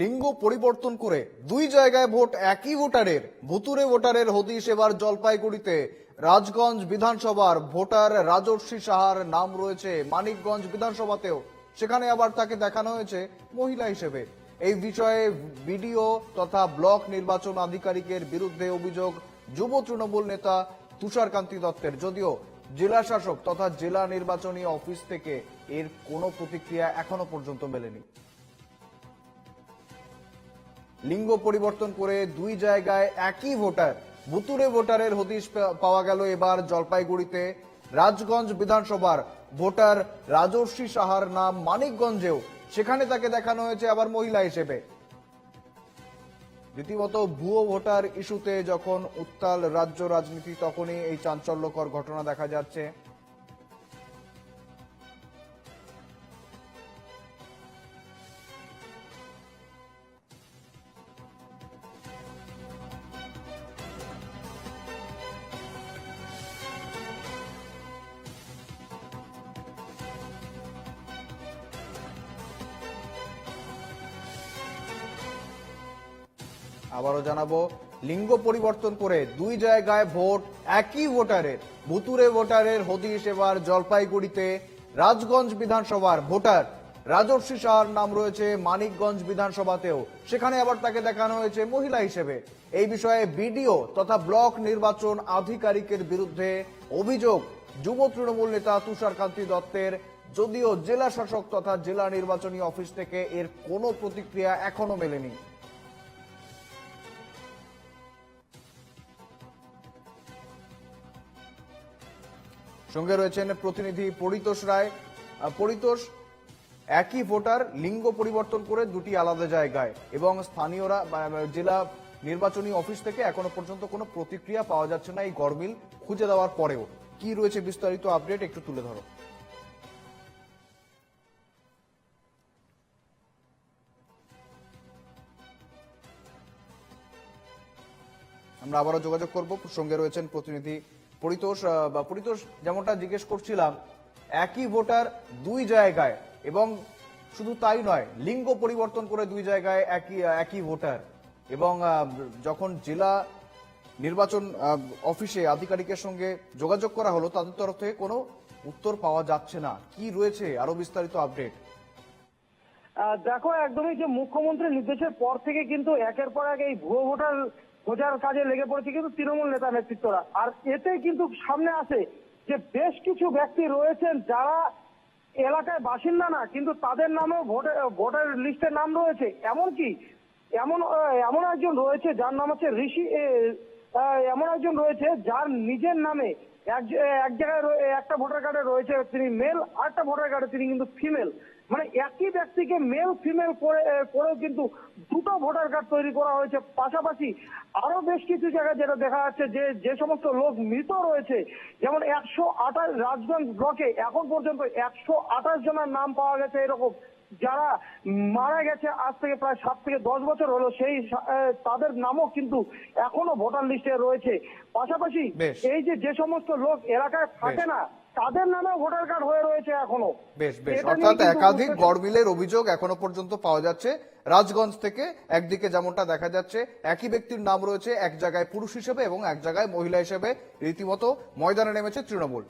লিঙ্গ পরিবর্তন করে দুই জায়গায় ভোট একই ভোটারের ভুতুরে ভোটারের হদিশ এবার জলপাইগুড়িতে। রাজগঞ্জ বিধানসভার ভোটার রাজর্ষি সাহার নাম রয়েছে মানিকগঞ্জ বিধানসভাতেও। সেখানে আবার তাকে দেখানো হয়েছে মহিলা হিসেবে। এই বিষয়ে বিডিও তথা ব্লক নির্বাচন আধিকারিকের বিরুদ্ধে অভিযোগ যুব তৃণমূল নেতা তুষারকান্তি দত্তের। যদিও জেলা শাসক তথা জেলা নির্বাচনী অফিস থেকে এর কোনো প্রতিক্রিয়া এখনও পর্যন্ত মেলেনি। লিঙ্গ পরিবর্তন করে দুই জায়গায় একই ভোটার ভুতুরে ভোটারের হদিশ পাওয়া গেল এবার জলপাইগুড়িতে। রাজগঞ্জ বিধানসভার ভোটার রাজর্ষি সাহার নাম মানিকগঞ্জেও, সেখানে তাকে দেখানো হয়েছে আবার মহিলা হিসেবে। রীতিমতো ভুয়ো ভোটার ইস্যুতে যখন উত্তাল রাজ্য রাজনীতি, তখনই এই চাঞ্চল্যকর ঘটনা দেখা যাচ্ছে। আবারও জানাব, লিঙ্গ পরিবর্তন করে দুই জায়গায় ভোট, একই ভোটারের ভুতুরে ভোটারের হদিশ এবার জলপাইগুড়িতে। রাজগঞ্জ বিধানসভার ভোটার রাজর্ষি শাহর নাম রয়েছে মানিকগঞ্জ বিধানসভাতেও। সেখানে আবার তাকে দেখানো হয়েছে মহিলা হিসেবে। এই বিষয়ে বিডিও তথা ব্লক নির্বাচন আধিকারিকের বিরুদ্ধে অভিযোগ। যুব তৃণমূল নেতা তুষারকান্তি দত্তের, যদিও জেলা শাসক তথা জেলা নির্বাচনী অফিস থেকে এর কোনো প্রতিক্রিয়া এখনও মেলেনি। সঙ্গে রয়েছেন প্রতিনিধি পরিতোষ রায়। পরিতোষ, একই ভোটার, লিঙ্গ পরিবর্তন করে দুটি আলাদা জায়গায় এবং স্থানীয়রা জেলা নির্বাচনী অফিস থেকে এখনও পর্যন্ত কোনো প্রতিক্রিয়া পাওয়া যাচ্ছে না এই গরমিল খুঁজে দেওয়ার পরেও। কি রয়েছে বিস্তারিত আপডেট একটু তুলে ধরো। আমরা আবারও যোগাযোগ করব। সঙ্গে রয়েছেন প্রতিনিধি পরিতোষ বা পরিতোষ যেমনটা জিজ্ঞেস করছিলাম, একই ভোটার দুই জায়গায় এবং শুধু তাই নয়, লিঙ্গ পরিবর্তন করে দুই জায়গায় একই একই ভোটার এবং যখন জেলা নির্বাচন অফিসে আধিকারিকের সঙ্গে যোগাযোগ করা হলো, তাদের তরফ থেকে কোনো উত্তর পাওয়া যাচ্ছে না। কি রয়েছে আরও বিস্তারিত আপডেট? দেখো, একদমই যে মুখ্যমন্ত্রীর নির্দেশের পর থেকে কিন্তু একের পর এক এই ভুয়ো ভোটার খোঁজার কাজে লেগে পড়েছে কিন্তু তৃণমূল নেতা নেতৃত্বরা। আর এতে কিন্তু সামনে আসে যে বেশ কিছু ব্যক্তি রয়েছেন যারা এলাকায় বাসিন্দা না, কিন্তু তাদের নামেও ভোটার ভোটার লিস্টের নাম রয়েছে। এমনকি এমন এমন একজন রয়েছে যার নাম হচ্ছে ঋষি এমন একজন রয়েছে যার নিজের নামে এক জায়গায় একটা ভোটার কার্ডে রয়েছে তিনি মেল আর একটা ভোটার কার্ডে তিনি কিন্তু ফিমেল। মানে একই ব্যক্তিকে মেল ফিমেল করে করেও কিন্তু দুটো ভোটার কার্ড তৈরি করা হয়েছে। পাশাপাশি আরও বেশ কিছু জায়গায় যেটা দেখা যাচ্ছে যে যে সমস্ত লোক মৃত রয়েছে যেমন একশো আঠাশ রাজগঞ্জ ব্লকে এখন পর্যন্ত একশো আঠাশ জনের নাম পাওয়া গেছে এরকম। যারা মারা গেছে আজ থেকে প্রায় সাত থেকে দশ বছর হলো সেই তাদের নামও কিন্তু এখনও ভোটার লিস্টে রয়েছে। পাশাপাশি এই যে যে সমস্ত লোক এলাকায় থাকে না তাদের নামে ভোটার কার্ড হয়ে রয়েছে এখনও। বেশ বেশ। অর্থাৎ একাধিক গড়বিলের গড়মিলের অভিযোগ এখনও পর্যন্ত পাওয়া যাচ্ছে। রাজগঞ্জ থেকে একদিকে যেমনটা দেখা যাচ্ছে একই ব্যক্তির নাম রয়েছে এক জায়গায় পুরুষ হিসেবে এবং এক জায়গায় মহিলা হিসেবে। রীতিমতো ময়দানে নেমেছে তৃণমূল।